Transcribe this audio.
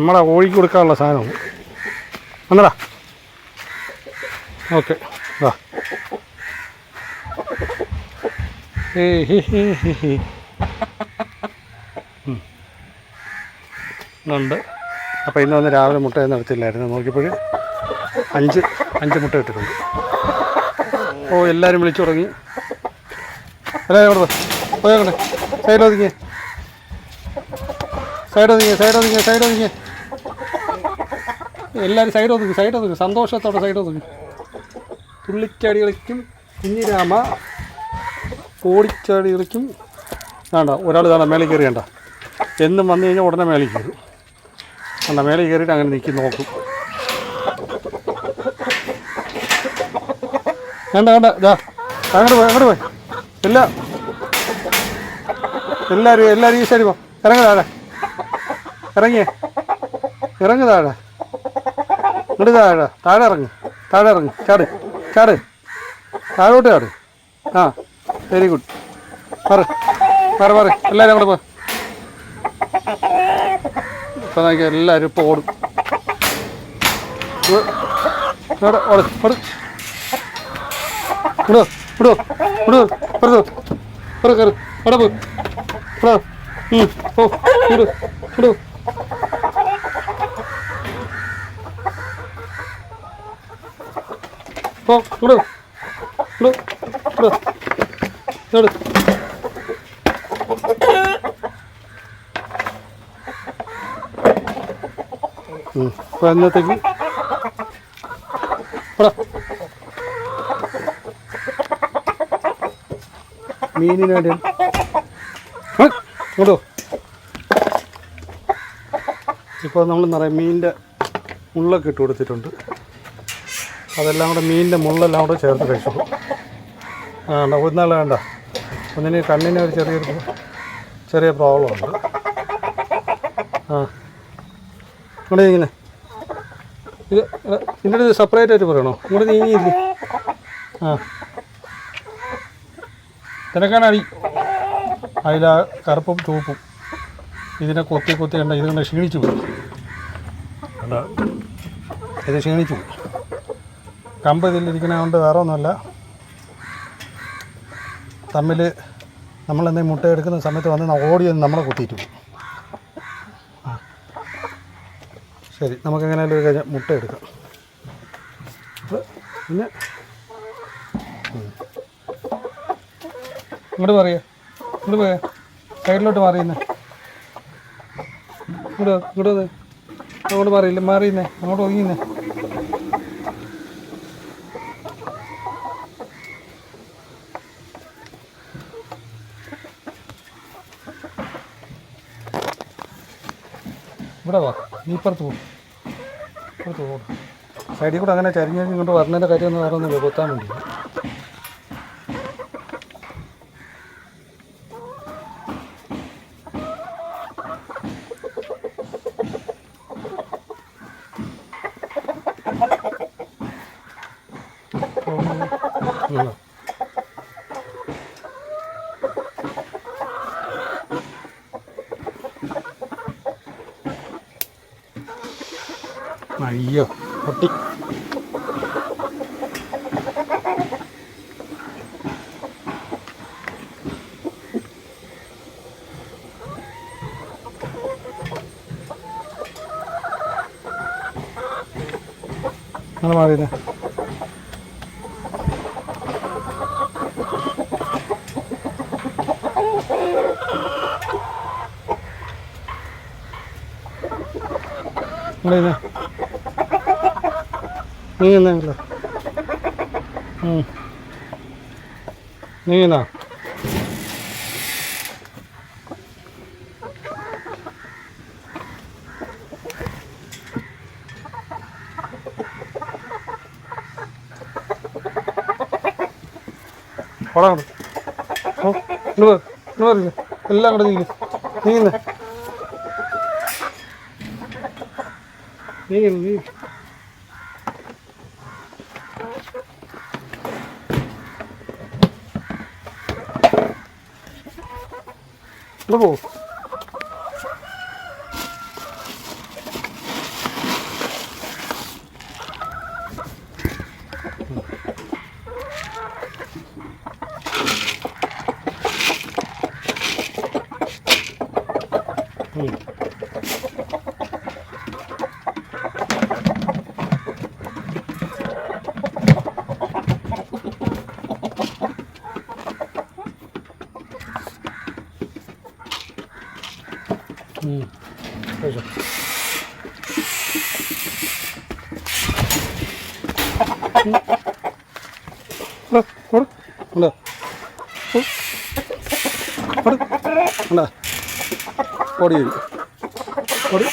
നമ്മളെ കോഴിക്ക് കൊടുക്കാനുള്ള സാധനം. വന്നടാ. ഓക്കെ. വാ ഹി ഹി ഹി ഹി. ഉം. ഇന്നുണ്ട് അപ്പോൾ ഇന്ന് വന്ന് രാവിലെ മുട്ട നടത്തില്ലായിരുന്നു. നോക്കിയപ്പോൾ അഞ്ച് അഞ്ച് മുട്ട ഇട്ടിട്ടുണ്ട്. ഓ എല്ലാവരും വിളിച്ചു തുടങ്ങി. എല്ലാവരും സൈഡ് ഒതുങ്ങിയേ. സൈഡ് ഒതുങ്ങിയേ സൈഡ് ഒതുങ്ങിയേ സൈഡ് ഒതുങ്ങിയേ. എല്ലാവരും സൈഡ് ഒതുക്കും സൈഡ് ഒതുക്കും സന്തോഷത്തോടെ സൈഡ് ഒതുക്കും തുള്ളിച്ചാടി കളിക്കും കുഞ്ഞിരാമ ഓടിച്ചാടി കളിക്കും വേണ്ട ഒരാൾ കാണാം മേളിൽ കയറി വേണ്ട. എന്നും വന്നു കഴിഞ്ഞാൽ ഉടനെ മേളിൽ കയറും. വേണ്ട മേളിൽ കയറിയിട്ട് അങ്ങനെ നിൽക്കി നോക്കും. വേണ്ട വേണ്ട ഇതാ അങ്ങോട്ട് പോയി അങ്ങോട്ട് പോയി. എല്ലാ എല്ലാവരും എല്ലാവരും ഈ സൈഡ് പോ. ഇറങ്ങ് ഇറങ്ങിയേ. ഇറങ്ങ് ഇങ്ങോട്ട് താഴെ താഴെ ഇറങ്ങ്. താഴെ ഇറങ്ങ്. ചാട്. ചാട്. താഴോട്ട് ചാട്. ആ വെരി ഗുഡ് പറ. പറ പറ. എല്ലാവരും അങ്ങോട്ട് പോ. ഇപ്പം നോക്കിയാൽ എല്ലാവരും ഇപ്പോൾ ഓടും. ഇങ്ങോട്ട് ഓട് ഓട് വിടോ വിടോ വിടോ പുറത്തോ പുറ കയറി. അവിടെ പോ. ഇവിടെ. ഉം, പോ പോ ഇങ്ങോട്ട് ഇപ്പൊ വേണ്ടി ഇങ്ങോട്ടോ ഇപ്പോൾ നമ്മൾ നിറയെ മീനിന്റെ ഉള്ളൊക്കെ ഇട്ട് കൊടുത്തിട്ടുണ്ട്. അതെല്ലാം കൂടെ മീനിന്റെ മുള്ളെല്ലാം കൂടെ ചേർത്ത് കഴിച്ചു. ആ ഒന്നാൾ വേണ്ട ഒന്നിന് കണ്ണിന് ഒരു ചെറിയൊരു ചെറിയ പ്രോബ്ലം ഉണ്ട്. ആ. ഇങ്ങോട്ട് ഇങ്ങനെ? ഇത് ഇതിന്റെ ഇത് സെപ്പറേറ്റ് ആയിട്ട് പറയണോ? ഇങ്ങോട്ട് നീങ്ങിയില്ലേ ആ. തിനക്കാനടി അതിൽ ആ കറുപ്പും ചുവപ്പും ഇതിനെ കൊത്തി കൊത്തി കണ്ട? ഇത് കണ്ട്? ക്ഷീണിച്ചു പോയി. ഇത് ക്ഷീണിച്ചു പോയി. കമ്പ് ഇതിലിരിക്കുന്നതുകൊണ്ട് കൊണ്ട് വേറെ ഒന്നുമല്ല തമ്മിൽ നമ്മളെന്തെങ്കിലും മുട്ട എടുക്കുന്ന സമയത്ത് വന്ന് ഓടി ഒന്ന് നമ്മളെ കുത്തിയിട്ട് പോകും. ശരി നമുക്ക് എങ്ങനെയാലും ഒരു കഴിഞ്ഞാൽ മുട്ട എടുക്കാം. പിന്നെ ഇങ്ങോട്ട് പറയാ ഇങ്ങോട്ട് പോയാ. സൈഡിലോട്ട് മാറിയുന്നേ ഇങ്ങോട്ട് ഇങ്ങോട്ട്. അങ്ങോട്ട് മാറിയില്ല? മാറിയുന്നേ അങ്ങോട്ട് ഒതുങ്ങിന്നേ ഇവിടെ വാ. നീ ഇപ്പുറത്ത് പോകും ഇപ്പുറത്ത് പോകും സൈഡിൽ കൂടെ അങ്ങനെ ചരിഞ്ഞ് ഇങ്ങോട്ട് വരുന്നതിന്റെ കാര്യം ഒന്ന് വേറെ ഒന്നും കൊത്താൻ വേണ്ടി. ഉം. അയ്യോ പൊട്ടി. അങ്ങനെ മാറിയില്ലേ ഇങ്ങനെ ഇങ്ങോട്ട് പോ, ഇങ്ങോട്ട് പറയില്ല എല്ലാം കൂടെ നീങ്ങി നീങ്ങുന്നേ നീങ്ങുന്നു നീ Bravo. Mm. ഉണ്ടോ? ഉണ്ടോ? ഓടി വരും ഓടി